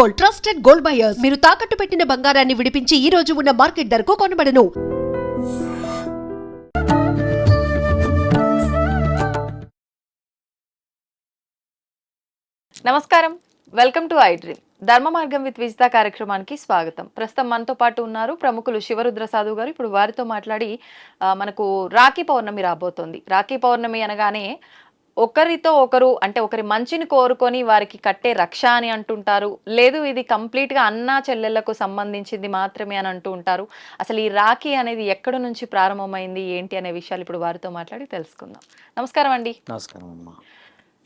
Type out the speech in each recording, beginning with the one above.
Gold trusted gold buyers. మీరు తాకట్టు పెట్టిన బంగారాన్ని విడిపించి ఈ రోజు ఉన్న మార్కెట్ ధరకు కొనబడను. నమస్కారం. వెల్కమ్ టు ఐ డ్రీమ్ ధర్మ మార్గం విత్ విజిత కార్యక్రమానికి స్వాగతం. ప్రస్తుతం మనతో పాటు ఉన్నారు ప్రముఖులు శివరుద్ర సాధు గారు. ఇప్పుడు వారితో మాట్లాడి మనకు రాఖీ పౌర్ణమి రాబోతోంది. రాఖీ పౌర్ణమి అనగానే ఒకరితో ఒకరు అంటే ఒకరి మంచిని కోరుకొని వారికి కట్టే రక్ష అని అంటుంటారు. లేదు ఇది కంప్లీట్గా గా అన్నా చెల్లెళ్ళకు సంబంధించింది మాత్రమే అని అంటూ ఉంటారు. అసలు ఈ రాఖీ అనేది ఎక్కడి నుంచి ప్రారంభమైంది ఏంటి అనే విషయాలు ఇప్పుడు వారితో మాట్లాడి తెలుసుకుందాం. నమస్కారం అండి. నమస్కారం అమ్మా.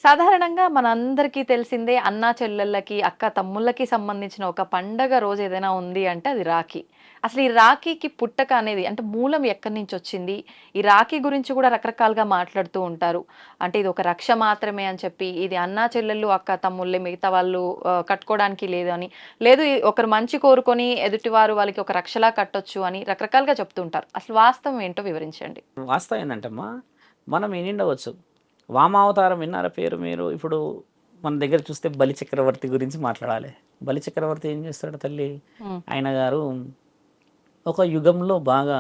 సాధారణంగా మనందరికీ తెలిసిందే అన్నా చెల్లెళ్ళకి అక్క తమ్ముళ్ళకి సంబంధించిన ఒక పండగ రోజు ఏదైనా ఉంది అంటే అది రాఖీ. అసలు ఈ రాఖీకి పుట్టక అనేది అంటే మూలం ఎక్కడి నుంచి వచ్చింది? ఈ రాఖీ గురించి కూడా రకరకాలుగా మాట్లాడుతూ ఉంటారు. అంటే ఇది ఒక రక్ష మాత్రమే అని చెప్పి ఇది అన్నా చెల్లెళ్ళు అక్క తమ్ముళ్ళే మిగతా వాళ్ళు కట్టుకోవడానికి లేదు అని. లేదు ఒకరు మంచి కోరుకొని ఎదుటివారు వాళ్ళకి ఒక రక్షలా కట్టొచ్చు అని రకరకాలుగా చెప్తూ ఉంటారు. అసలు వాస్తవం ఏంటో వివరించండి. వాస్తవం ఏంటంటమ్మా మనం వినిండవచ్చు వామావతారం విన్నారా పేరు మీరు? ఇప్పుడు మన దగ్గర చూస్తే బలి చక్రవర్తి గురించి మాట్లాడాలి. బలి చక్రవర్తి ఏం చేస్తాడు తల్లి? ఆయన గారు ఒక యుగంలో బాగా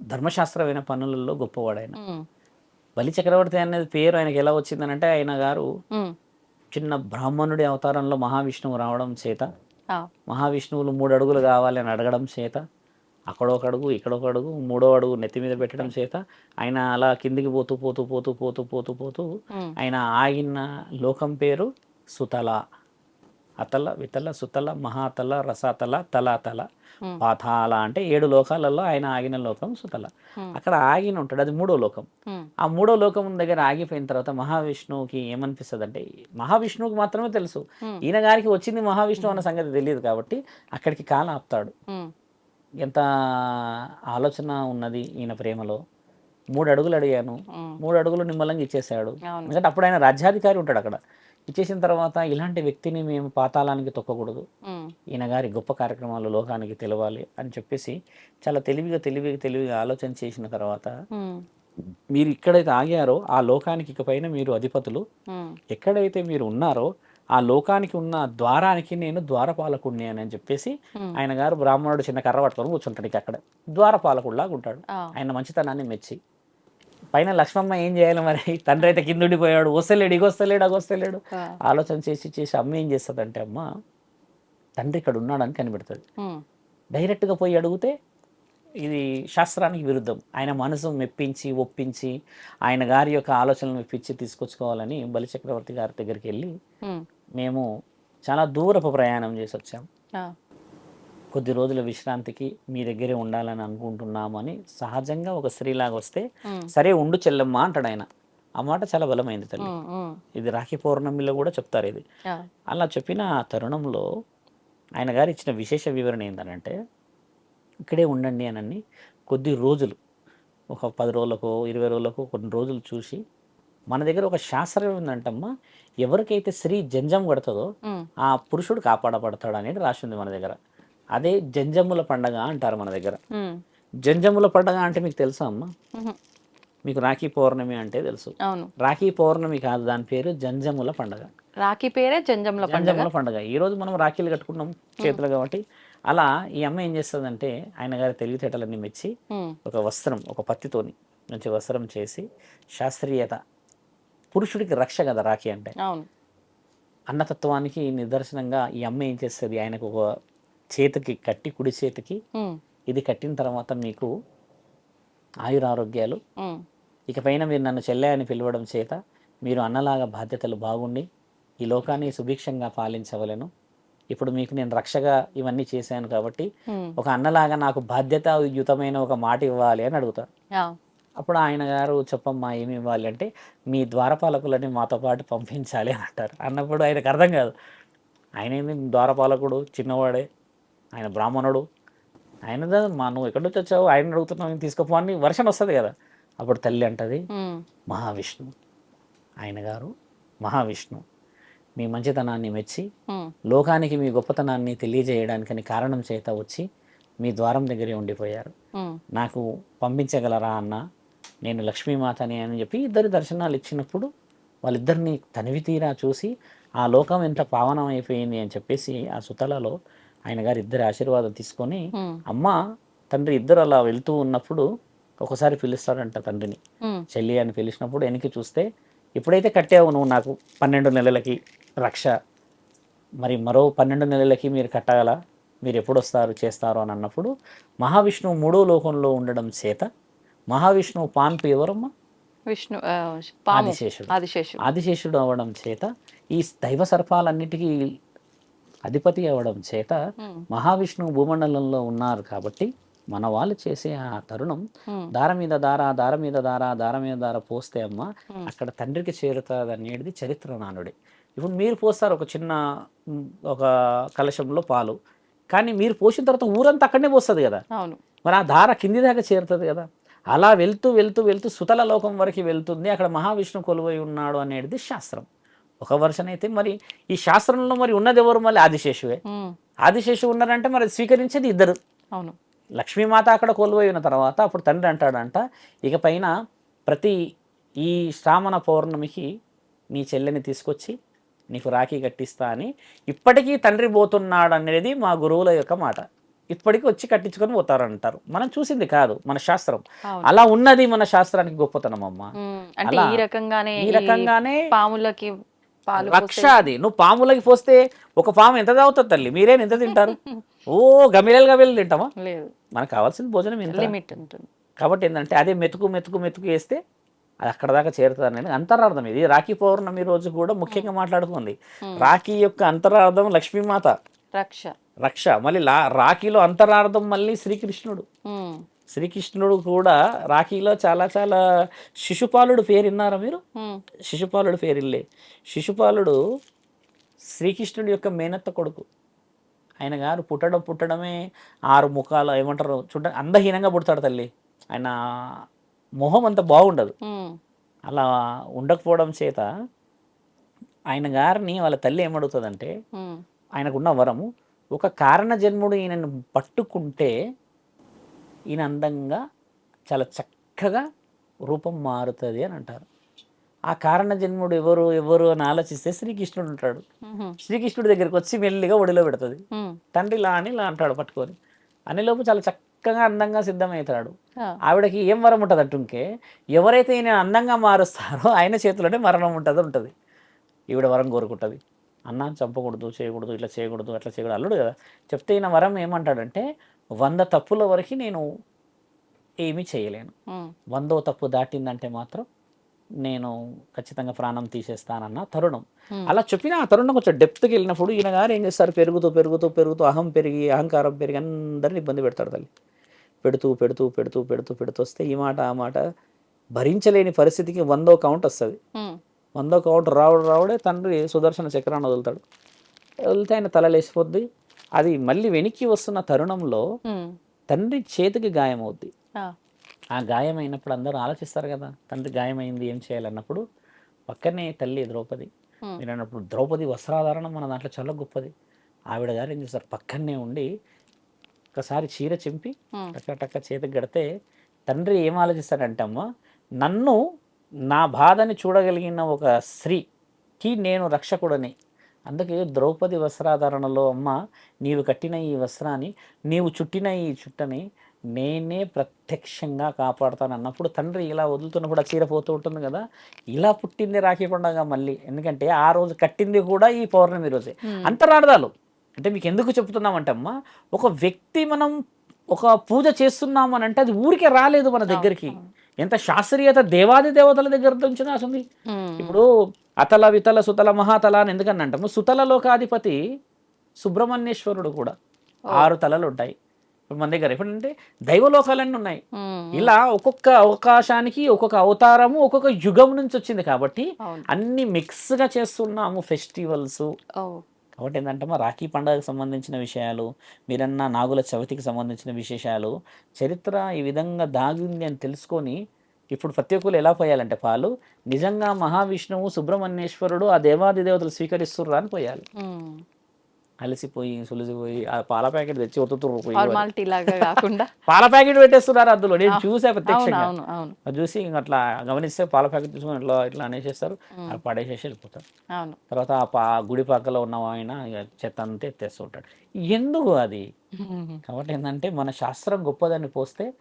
ధర్మశాస్త్రమైన పనులలో గొప్పవాడు ఆయన. బలి చక్రవర్తి అనేది పేరు ఆయనకి ఎలా వచ్చిందనంటే ఆయన గారు చిన్న బ్రాహ్మణుడి అవతారంలో మహావిష్ణువు రావడం చేత మహావిష్ణువులు మూడు అడుగులు కావాలి అని అడగడం చేత అక్కడొక అడుగు ఇక్కడొక అడుగు మూడో అడుగు నెత్తి మీద పెట్టడం చేత ఆయన అలా కిందికి పోతూ పోతూ పోతూ పోతూ పోతూ పోతూ ఉమ్, ఆయన ఆగిన లోకం పేరు సుతల. అతల వితల సుతల మహాతల రసాతల తలాతల. ఉమ్, పాతాల అంటే ఏడు లోకాలలో ఆయన ఆగిన లోకం సుతల. ఉమ్, అక్కడ ఆగిన ఉంటాడు అది మూడో లోకం. ఆ మూడో లోకం దగ్గర ఆగిపోయిన తర్వాత మహావిష్ణువుకి ఏమనిపిస్తుంది అంటే మహావిష్ణువుకి మాత్రమే తెలుసు. ఈయన గారికి వచ్చింది మహావిష్ణువు అన్న సంగతి తెలియదు కాబట్టి అక్కడికి కాలం ఆపుతాడు. ఎంత ఆలోచన ఉన్నది ఈయన ప్రేమలో? మూడు అడుగులు అడిగాను. మూడు అడుగులు నిమ్మలంగా ఇచ్చేసాడు ఎందుకంటే అప్పుడు ఆయన రాజ్యాధికారి ఉంటాడు అక్కడ. ఇచ్చేసిన తర్వాత ఇలాంటి వ్యక్తిని మేము పాతాళానికి తొక్కకూడదు. ఈయన గారి గొప్ప కార్యక్రమాలు లోకానికి తెలవాలి అని చెప్పేసి చాలా తెలివిగా తెలివిగా తెలివిగా ఆలోచన చేసిన తర్వాత మీరు ఎక్కడైతే ఆగారో ఆ లోకానికి ఇకపైన మీరు అధిపతులు. ఎక్కడైతే మీరు ఉన్నారో ఆ లోకానికి ఉన్న ద్వారానికి నేను ద్వారపాలకుడిని అని చెప్పేసి ఆయన గారు బ్రాహ్మణుడు చిన్న కర్ర పట్టుకొని కూర్చుంటాడు ఇక అక్కడ. ద్వారపాలకుడిలాగా ఉంటాడు. ఆయన మంచితనాన్ని మెచ్చి. పైన లక్ష్మమ్మ ఏం చేయాలి మరి? తండ్రి అయితే కింద ఉండిపోయాడు. వస్తలేడు ఇగొస్తలేడు అగొస్తలేడు ఆలోచన చేసి చేసి అమ్మ ఏం చేస్తుందంటే అమ్మ తండ్రి ఇక్కడ ఉన్నాడని కనిపెడుతుంది డైరెక్ట్గా పోయి అడిగితే ఇది శాస్త్రానికి విరుద్ధం. ఆయన మనసు మెప్పించి ఒప్పించి ఆయన గారి యొక్క ఆలోచనలు మెప్పించి తీసుకొచ్చుకోవాలని బలిచక్రవర్తి గారి దగ్గరికి వెళ్ళి మేము చాలా దూరపు ప్రయాణం చేసి వచ్చాం. కొద్ది రోజుల విశ్రాంతికి మీ దగ్గరే ఉండాలని అనుకుంటున్నాము అని సహజంగా ఒక స్త్రీలాగా వస్తే సరే ఉండు చెల్లెమ్మ అంటాడు ఆయన. ఆ మాట చాలా బలమైంది తల్లి. ఇది రాఖీ పౌర్ణమిలో కూడా చెప్తారు ఇది. అలా చెప్పిన ఆ తరుణంలో ఆయన గారు ఇచ్చిన విశేష వివరణ ఏంటంటే ఇక్కడే ఉండండి అనని కొద్ది రోజులు ఒక పది రోజులకు ఇరవై రోజులకు కొన్ని రోజులు చూసి మన దగ్గర ఒక శాస్త్రం ఏంటంటమ్మా ఎవరికైతే స్త్రీ జంజం కడుతుందో ఆ పురుషుడు కాపాడబడతాడు అనేది రాసింది మన దగ్గర. అదే జంజముల పండగ అంటారు మన దగ్గర. జంజముల పండగ అంటే మీకు తెలుసా అమ్మా? మీకు రాఖీ పౌర్ణమి అంటే తెలుసు. రాఖీ పౌర్ణమి కాదు దాని పేరు జంజముల పండగ. రాఖీ పేరే పండుగ. జంజముల పండుగ. ఈ రోజు మనం రాఖీలు కట్టుకున్నాం చేతులు కాబట్టి. అలా ఈ అమ్మ ఏం చేస్తుందంటే ఆయన గారి తెలివితేటలన్నీ మెచ్చి ఒక వస్త్రం ఒక పత్తితోని మంచి వస్త్రం చేసి శాస్త్రీయత పురుషుడికి రక్ష కదా రాఖీ అంటే. అన్నతత్వానికి నిదర్శనంగా ఈ అమ్మ ఏం చేస్తుంది ఆయనకు ఒక చేతికి కట్టి కుడి చేతికి ఇది కట్టిన తర్వాత మీకు ఆయురారోగ్యాలు ఇకపైన మీరు నన్ను చెల్లె అని పిలవడం చేత మీరు అన్నలాగా బాధ్యతలు బాగుండి ఈ లోకాన్ని సుభిక్షంగా పాలించవలను. ఇప్పుడు మీకు నేను రక్షగా ఇవన్నీ చేశాను కాబట్టి ఒక అన్నలాగా నాకు బాధ్యతాయుతమైన ఒక మాట ఇవ్వాలి అని అడుగుతారు ఆ, అప్పుడు ఆయన గారు చెప్పమ్మా ఏమి ఇవ్వాలి అంటే మీ ద్వారపాలకులని మాతో పాటు పంపించాలి అని అంటారు. అన్నప్పుడు ఆయనకు అర్థం కాదు. ఆయన ఏంది ద్వారపాలకుడు చిన్నవాడే ఆయన బ్రాహ్మణుడు. ఆయన మా నువ్వు ఎక్కడి నుంచి వచ్చావు? ఆయన అడుగుతున్నావు తీసుకుపో అని వర్షం వస్తుంది కదా. అప్పుడు తల్లి అంటది మహావిష్ణు. ఆయన గారు మహావిష్ణు. మీ మంచితనాన్ని మెచ్చి లోకానికి మీ గొప్పతనాన్ని తెలియజేయడానికని కారణం చేత వచ్చి మీ ద్వారం దగ్గరే ఉండిపోయారు. నాకు పంపించగలరా అన్న? నేను లక్ష్మీమాతని అని చెప్పి ఇద్దరు దర్శనాలు ఇచ్చినప్పుడు వాళ్ళిద్దరిని తనివి తీరా చూసి ఆ లోకం ఎంత పావనం అయిపోయింది అని చెప్పేసి ఆ సుతలలో ఆయన గారు ఇద్దరి ఆశీర్వాదం తీసుకొని అమ్మ తండ్రి ఇద్దరు అలా వెళ్తూ ఉన్నప్పుడు ఒకసారి పిలుస్తాడంట తండ్రిని. చెల్లి అని పిలిచినప్పుడు వెనక్కి చూస్తే ఎప్పుడైతే కట్టావు నువ్వు నాకు పన్నెండు నెలలకి రక్ష మరి మరో పన్నెండు నెలలకి మీరు కట్టగల మీరు ఎప్పుడు వస్తారు చేస్తారు అని అన్నప్పుడు మహావిష్ణువు మూడో లోకంలో ఉండడం చేత మహావిష్ణువు పాన్పు ఎవరమ్మా విష్ణు ఆదిశేషుడు. ఆదిశేషుడు. ఆదిశేషుడు అవ్వడం చేత ఈ దైవ సర్పాలన్నిటికీ అధిపతి అవ్వడం చేత మహావిష్ణువు భూమండలంలో ఉన్నారు కాబట్టి మన వాళ్ళు చేసే ఆ తరుణం దార మీద దార దార మీద దార దార మీద దార పోస్తే అమ్మ. అక్కడ తండ్రికి చేరుతుంది అనేది చరిత్ర నానుడి. ఇప్పుడు మీరు పోస్తారు ఒక చిన్న ఒక కలశంలో పాలు. కానీ మీరు పోసిన తర్వాత ఊరంతా అక్కడనే పోస్తుంది కదా? మరి ఆ దార కింది దాకా చేరుతుంది కదా? అలా వెళ్తూ వెళ్తూ వెళ్తూ సుతల లోకం వరకు వెళ్తుంది. అక్కడ మహావిష్ణు కొలువై ఉన్నాడు అనేది శాస్త్రం. ఒక వర్షన్ అయితే మరి ఈ శాస్త్రంలో మరి ఉన్నది ఎవరు? మళ్ళీ ఆదిశేషువే. ఆదిశేషు ఉన్నారంటే మరి స్వీకరించేది ఇద్దరు. అవును. లక్ష్మీమాత అక్కడ కొలువై ఉన్న తర్వాత అప్పుడు తండ్రి అంటాడంట ఇక పైన ప్రతి ఈ శ్రావణ పౌర్ణమికి నీ చెల్లెని తీసుకొచ్చి నీకు రాఖీ కట్టిస్తా అని ఇప్పటికీ తండ్రి పోతున్నాడు అనేది మా గురువుల యొక్క మాట. ఇప్పటికీ వచ్చి కట్టించుకొని పోతారు అంటారు మనం చూసింది కాదు మన శాస్త్రం. అలా ఉన్నది మన శాస్త్రానికి గొప్పతనం అమ్మ. అంటే అలా ఈ రకంగానే ఈ ఈ రకంగానే పాములకి పాలు రక్ష అది. నువ్వు పాములకి పోస్తే ఒక పాము ఎంత తాగుతుంది తల్లి? మీరేం ఎంత తింటారు? ఓ గమిలేలు గమిలేలు తింటామా లేదు. మనకు కావాల్సిన భోజనం ఎంత లిమిట్ ఉంటుంది. కాబట్టి ఏంటంటే అదే మెతుకు మెతుకు మెతుకు వేస్తే అది అక్కడ దాకా చేరుతుంది అనేది అంతరార్థం. ఇది రాఖీ పౌర్ణమి రోజు కూడా ముఖ్యంగా మాట్లాడుకుంది. రాఖీ యొక్క అంతరార్థం లక్ష్మీమాత. రక్ష. రక్ష. మళ్ళీ లా రాఖీలో అంతరార్థం మళ్ళీ శ్రీకృష్ణుడు. శ్రీకృష్ణుడు కూడా రాఖీలో చాలా చాలా శిశుపాలుడు పేరు విన్నారా మీరు శిశుపాలుడు పేరు ఇల్లే శిశుపాలుడు శ్రీకృష్ణుడి యొక్క మేనత్త కొడుకు. ఆయన గారు పుట్టడం పుట్టడమే ఆరు ముఖాలు ఏమంటారు చూడ అందహీనంగా పుడతాడు తల్లి. ఆయన మొహం అంత బాగుండదు. అలా ఉండకపోవడం చేత ఆయన గారిని వాళ్ళ తల్లి ఏమడుగుతుందంటే ఆయనకున్న వరము ఒక కారణ జన్ముడు ఈయనను పట్టుకుంటే ఈయన అందంగా చాలా చక్కగా రూపం మారుతుంది అని అంటారు. ఆ కారణ జన్ముడు ఎవరు ఎవరు అని ఆలోచిస్తే శ్రీకృష్ణుడు ఉంటాడు. శ్రీకృష్ణుడి దగ్గరికి వచ్చి మెల్లిగా ఒడిలో పెడుతుంది. తండ్రి ఇలా అని ఇలా అంటాడు పట్టుకొని. అనేలోపు చాలా చక్కగా అందంగా సిద్ధమవుతాడు. ఆవిడకి ఏం వరం ఉంటుంది అంటుంకే ఎవరైతే ఈయన అందంగా మారుస్తారో ఆయన చేతిలోనే మరణం ఉంటుంది ఉంటుంది. ఈవిడ వరం కోరుకుంటుంది. అన్న చంపకూడదు చేయకూడదు ఇట్లా చేయకూడదు అట్లా చేయకూడదు అల్లుడు కదా. చెప్తే ఈయన వరం ఏమంటాడంటే వంద తప్పుల వరకు నేను ఏమీ చేయలేను. వందో తప్పు దాటిందంటే మాత్రం నేను ఖచ్చితంగా ప్రాణం తీసేస్తానన్న తరుణం. అలా చెప్పిన ఆ తరుణం కొంచెం డెప్త్కి వెళ్ళినప్పుడు ఈయన గారు ఏం చేస్తారు? పెరుగుతూ పెరుగుతూ పెరుగుతూ అహం పెరిగి అహంకారం పెరిగి అందరిని ఇబ్బంది పెడతాడు తల్లి. పెడుతూ పెడుతూ పెడుతూ పెడుతూ పెడుతూ వస్తే ఈ మాట ఆ మాట భరించలేని పరిస్థితికి వందో కౌంట్ వస్తుంది. వందో కౌంట్ రావడం రావడే తండ్రి సుదర్శన చక్రాన్ని వదులుతాడు. వదిలితే ఆయన తల లేచిపోద్ది అది మళ్ళీ వెనక్కి వస్తున్న తరుణంలో తండ్రి చేతికి గాయం అవుద్ది ఆ, ఆ గాయమైనప్పుడు అందరూ ఆలోచిస్తారు కదా తండ్రి గాయమైంది ఏం చేయాలన్నప్పుడు? పక్కనే తల్లి ద్రౌపది. మీరు అన్నప్పుడు ద్రౌపది వస్త్రాధారణం మన దాంట్లో చాలా గొప్పది. ఆవిడ గారు ఏం చేస్తారు? పక్కనే ఉండి ఒకసారి చీర చింపి టక్క టక్క చేతికి గడితే తండ్రి ఏం ఆలోచిస్తాడంటే అమ్మ నన్ను నా బాధని చూడగలిగిన ఒక స్త్రీకి నేను రక్షకుడని. అందుకే ద్రౌపది వస్త్రాధారణలో అమ్మ నీవు కట్టిన ఈ వస్త్రాన్ని నీవు చుట్టిన ఈ చుట్టని నేనే ప్రత్యక్షంగా కాపాడుతాను అన్నప్పుడు తండ్రి ఇలా వదులుతున్నప్పుడు ఆ చీర పోతూ ఉంటుంది కదా. ఇలా పుట్టింది రాఖీ పండుగ మళ్ళీ. ఎందుకంటే ఆ రోజు కట్టింది కూడా ఈ పౌర్ణమి రోజే. అంతరార్థాలు. అంటే మీకు ఎందుకు చెప్తున్నామంటే అమ్మా ఒక వ్యక్తి మనం ఒక పూజ చేస్తున్నాం అని అంటే అది ఊరికే రాలేదు మన దగ్గరికి. ఎంత శాస్త్రీయత దేవాది దేవతల దగ్గర నుంచి ఉమ్, ఇప్పుడు అతల వితల సుతల మహాతల అని ఎందుకని అంటాము? సుతల లోకాధిపతి సుబ్రహ్మణ్యేశ్వరుడు కూడా ఆరు తలలు ఉంటాయి. ఇప్పుడు మన దగ్గర ఎప్పుడంటే దైవలోకాలన్నీ ఉన్నాయి. ఇలా ఒక్కొక్క అవకాశానికి ఒక్కొక్క అవతారము ఒక్కొక్క యుగం నుంచి వచ్చింది కాబట్టి అన్ని మిక్స్గా చేస్తున్నాము ఫెస్టివల్స్ కాబట్టి ఏంటంటే మా రాఖీ పండుగకు సంబంధించిన విషయాలు మీరన్న నాగుల చవితికి సంబంధించిన విశేషాలు చరిత్ర ఈ విధంగా దాగింది అని తెలుసుకొని ఇప్పుడు ప్రతి ఒక్కరు ఎలా పోయాలంటే పాలు నిజంగా మహావిష్ణువు సుబ్రహ్మణ్యేశ్వరుడు ఆ దేవాది దేవతలు స్వీకరిస్తుర్రా అని పోయాలి. అలసిపోయి సులిసిపోయి ఆ పాల ప్యాకెట్ తెచ్చి ఒత్తుతురు కాకుండా. పాల ప్యాకెట్ పెట్టేస్తున్నారు అందులో. నేను చూసా ప్రత్యక్షంగా. అది చూసి అట్లా గమనిస్తే పాల ప్యాకెట్ తీసుకొని ఇట్లా ఇట్లా అనేసేస్తారు. అది పడేసేసి వెళ్ళిపోతారు. తర్వాత ఆ గుడి పక్కలో ఉన్న ఆయన చెత్త అంతా ఎత్తేస్తుంటాడు ఎందుకు అది? కాబట్టి ఏంటంటే మన శాస్త్రం గొప్పదాన్ని పోస్తే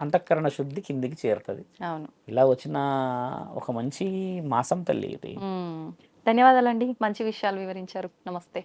అంతఃకరణ శుద్ధి కిందికి చేరుతుంది. అవును. ఇలా వచ్చిన ఒక మంచి మాసం తల్లి ఇది. ధన్యవాదాలండి. మంచి విషయాలు వివరించారు. నమస్తే.